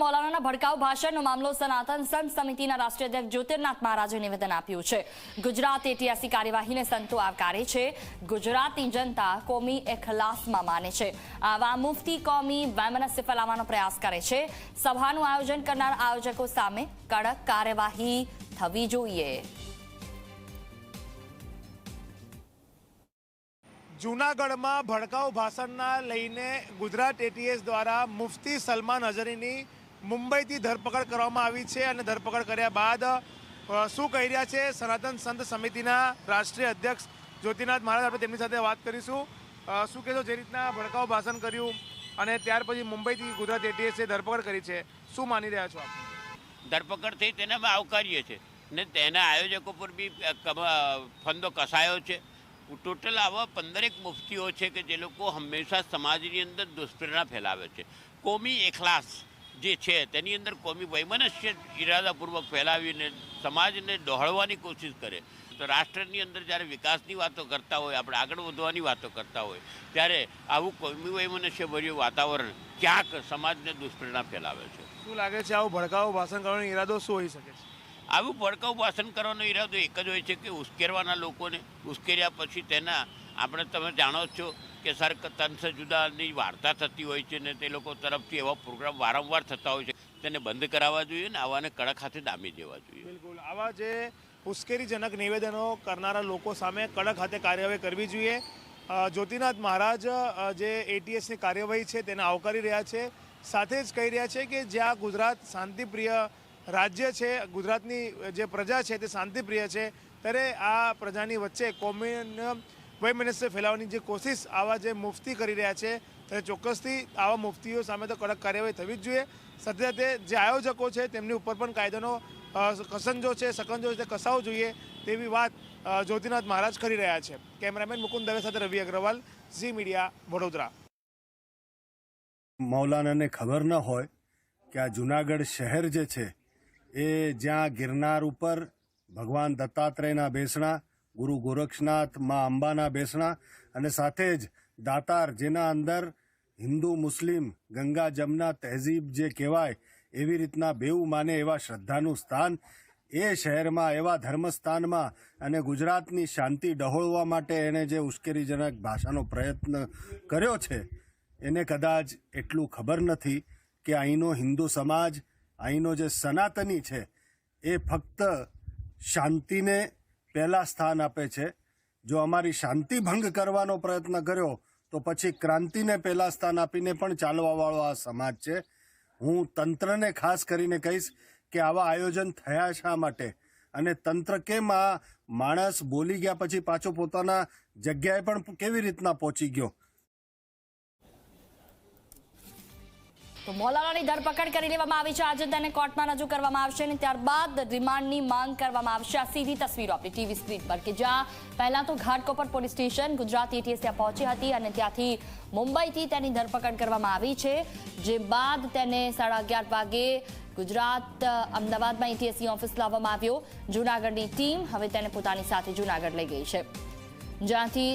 મૌલાનાના ભડકાઉ ભાષણનો મામલો સનાતન સંત સમિતિના રાષ્ટ્રીય અધ્યક્ષ જ્યોતિર્નાથ મહારાજે નિવેદન આપ્યું છે. ગુજરાત એટીએસી કાર્યવાહીને સંતો આવકારે છે. ગુજરાતની જનતા કોમી એખલાસમાં માને છે. આવા મુફતી કોમી વૈમનસ્ય ફેલાવવાનો પ્રયાસ કરે છે. સભાનું આયોજન કરનાર આયોજકો સામે કડક કાર્યવાહી થવી જોઈએ. જૂનાગઢમાં ભડકાઉ ભાષણના લઈને ગુજરાત એટીએસ દ્વારા મુફતી સલમાન અઝહરીની મુંબઈથી ધરપકડ કરવામાં આવી છે અને ધરપકડ કર્યા બાદ શું કહી રહ્યા છે? સનાતન સંત સમિતિના રાષ્ટ્રીય અધ્યક્ષ જ્યોતિનાથ મહારાજ, આપણે તેમની સાથે વાત કરીશું. શું કહેશો? જે રીતના ભડકાઉ ભાષણ કર્યું અને ત્યાર પછી મુંબઈથી ગુજરાત એટીએસે ધરપકડ કરી છે. શું માની રહ્યા છો ધરપકડ થઈ તેને અમે આવકારીએ છીએ. ને તેના આયોજકો પર બી ફંદો કસાયો છે. ટોટલ આવા પંદરેક મુફતીઓ છે કે જે લોકો હંમેશા સમાજની અંદર દુષ્પ્રેરણા ફેલાવે છે. કોમી એખલાસ જે છે તેની અંદર કોમી વૈમનસ્ય ઇરાદાપૂર્વક ફેલાવીને સમાજને ડહોળવાની કોશિશ કરે. તો રાષ્ટ્રની અંદર જ્યારે વિકાસની વાતો કરતા હોય આપણે આગળ વધવાની વાતો કરતા હોય ત્યારે આવું કોમી વૈમનસ્ય ભર્યું વાતાવરણ ક્યાંક સમાજને દુષ્પ્રેરણા ફેલાવે છે. શું લાગે છે આવું ભડકાઉ ભાષણ કરવાનો ઈરાદો શું હોઈ શકે છે? આવું ભડકાઉ ભાષણ કરવાનો ઈરાદો એક જ હોય છે કે ઉશ્કેરવાના લોકોને ઉશ્કેર્યા પછી તેના આપણે તમે જાણો જ છો કે સર તંસ જુદાની વાર્તા થતી હોય છે ને તે લોકો તરફથી એવા પ્રોગ્રામ વારંવાર થતા હોય છે. તેને બંધ કરાવવા જોઈએ ને આવાને કડક હાથે દામી દેવા જોઈએ. બિલકુલ. આવા જે ઉશ્કેરીજનક નિવેદનો કરનારા લોકો સામે કડક હાથે કાર્યવાહી કરવી જોઈએ. જ્યોતિનાથ મહારાજ જે એટીએસની કાર્યવાહી છે તેને આવકારી રહ્યા છે. સાથે જ કહી રહ્યા છે કે જ્યાં ગુજરાત શાંતિપ્રિય રાજ્ય છે, ગુજરાતની જે પ્રજા છે તે શાંતિપ્રિય છે, ત્યારે આ પ્રજાની વચ્ચે કોમ્યુન વૈમનસ્ય ફેલાવવાની જે કોશિશ આવા જે મુફતી કરી રહ્યા છે, ત્યારે ચોક્કસથી આવા મુફતીઓ સામે તો કડક કાર્યવાહી થવી જ જોઈએ. સાથે સાથે જે આયોજકો છે, તેમની ઉપર પણ કાયદાનો કસંજો છે, સકંજો છે, કસાવો જોઈએ તેવી વાત જ્યોતિનાથ મહારાજ કરી રહ્યા છે. કેમેરામેન મુકુંદ દવે સાથે રવિ અગ્રવાલ, ઝી મીડિયા, વડોદરા. મૌલાનાને ખબર ન હોય કે આ જુનાગઢ શહેર જે છે, એ જ્યાં ગિરનાર ઉપર ભગવાન દત્તાત્રેયના બેસણા ગુરુ ગોરક્ષનાથ મા અંબાના બેસણા અને સાથે જ દાતાર જેના અંદર હિન્દુ, મુસ્લિમ, ગંગા, જમના, તહેઝીબ જે કહેવાય એવી રીતના બેઉ માને એવા શ્રદ્ધાનું સ્થાન એ શહેરમાં, એવા ધર્મસ્થાનમાં અને ગુજરાતની શાંતિ ડહોળવા માટે એણે જે ઉશ્કેરીજનક ભાષાનો પ્રયત્ન કર્યો છે, એને કદાચ એટલું ખબર નથી કે અહીંનો હિન્દુ સમાજ, અહીંનો જે સનાતની છે, એ ફક્ત શાંતિને પહેલાં સ્થાન આપે છે. જો અમારી શાંતિ ભંગ કરવાનો પ્રયત્ન કર્યો, તો પછી ક્રાંતિને પહેલાં સ્થાન આપીને પણ ચાલવાવાળો આ સમાજ છે. હું તંત્રને ખાસ કરીને કહીશ કે આવા આયોજન થયા શા માટે? અને તંત્ર કેમ આ માણસ બોલી ગયા પછી પાછો પોતાના જગ્યાએ પણ કેવી રીતના પહોંચી ગયો? તો મૌલાનાની ધરપકડ કરી લેવામાં આવી છે. આજે તેને કોર્ટમાં રજૂ કરવામાં આવશે અને ત્યારબાદ રિમાન્ડની માંગ કરવામાં આવશે. આ સીધી તસવીરો આપણી ટીવી સ્ક્રીન પર કે જ્યાં પહેલા તો Ghatkopar police station Gujarat ATS ત્યાં પહોંચી હતી અને ત્યાંથી મુંબઈથી તેની ધરપકડ કરવામાં આવી છે. જે બાદ તેને સાડા અગિયાર વાગે ગુજરાત, અમદાવાદમાં એટીએસની ઓફિસ લાવવામાં આવ્યો. જૂનાગઢની ટીમ હવે તેને પોતાની સાથે જૂનાગઢ લઈ ગઈ છે. જ્યાંથી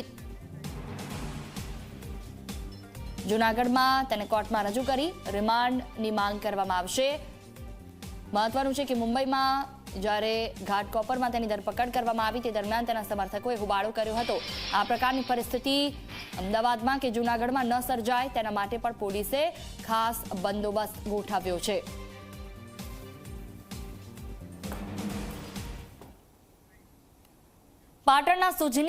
જૂનાગઢમાં તેને કોર્ટમાં રજૂ કરી રિમાન્ડની માંગ કરવામાં આવશે. મહત્વનું છે કે મુંબઈમાં જ્યારે ઘાટકોપરમાં તેની ધરપકડ કરવામાં આવી, તે દરમિયાન તેના સમર્થકોએ હુબાળો કર્યો હતો. આ પ્રકારની પરિસ્થિતિ અમદાવાદમાં કે જૂનાગઢમાં ન સર્જાય, તેના માટે પણ પોલીસે ખાસ બંદોબસ્ત ગોઠવ્યો છે. પાટણના સુજની